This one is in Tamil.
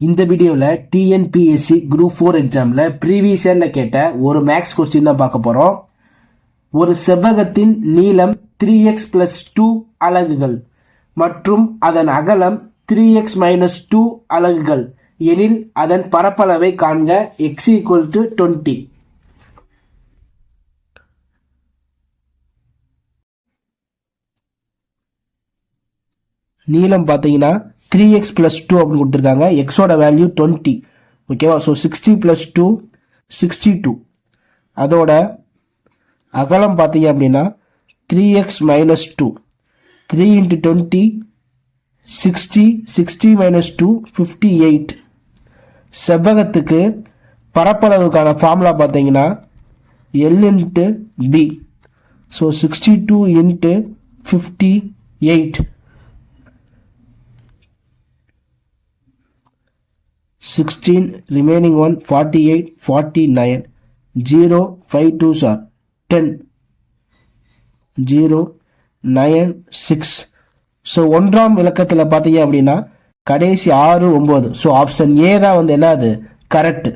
இந்த வீடியோவில் டிஎன்பிஎஸ்சி குரூப் ஃபோர் எக்ஸாமில் ப்ரீவியஸ் இயரில் கேட்ட ஒரு மேக்ஸ் கொஸ்டின் தான் பார்க்க போகிறோம் ஒரு செவ்வகத்தின் நீளம் த்ரீ எக்ஸ் ப்ளஸ் டூ அலகுகள் மற்றும் அதன் அகலம் த்ரீ எக்ஸ் மைனஸ் டூ அலகுகள் எனில் அதன் பரப்பளவை காண்க எக்ஸ் ஈக்குவல் டு டுவெண்ட்டி நீளம் பார்த்தீங்கன்னா த்ரீ எக்ஸ் ப்ளஸ் டூ அப்படின்னு கொடுத்துருக்காங்க. எக்ஸோட வேல்யூ டுவெண்ட்டி ஓகேவா so sixty plus two sixty two அதோட அகலம் பார்த்தீங்க அப்படின்னா three x minus two three into twenty sixty sixty minus two fifty eight செவ்வகத்துக்கு பரப்பளவுக்கான ஃபார்முலா பார்த்தீங்கன்னா L into B so sixty two into fifty eight sixteen remaining one forty eight forty nine zero five two sir ten zero nine six so ஒன்றாம் இலக்கத்தில் பார்த்தீங்க அப்படின்னா கடைசி ஆறு ஒம்பது ஸோ ஆப்ஷன் ஏ தான் வந்து என்னது? கரெக்ட்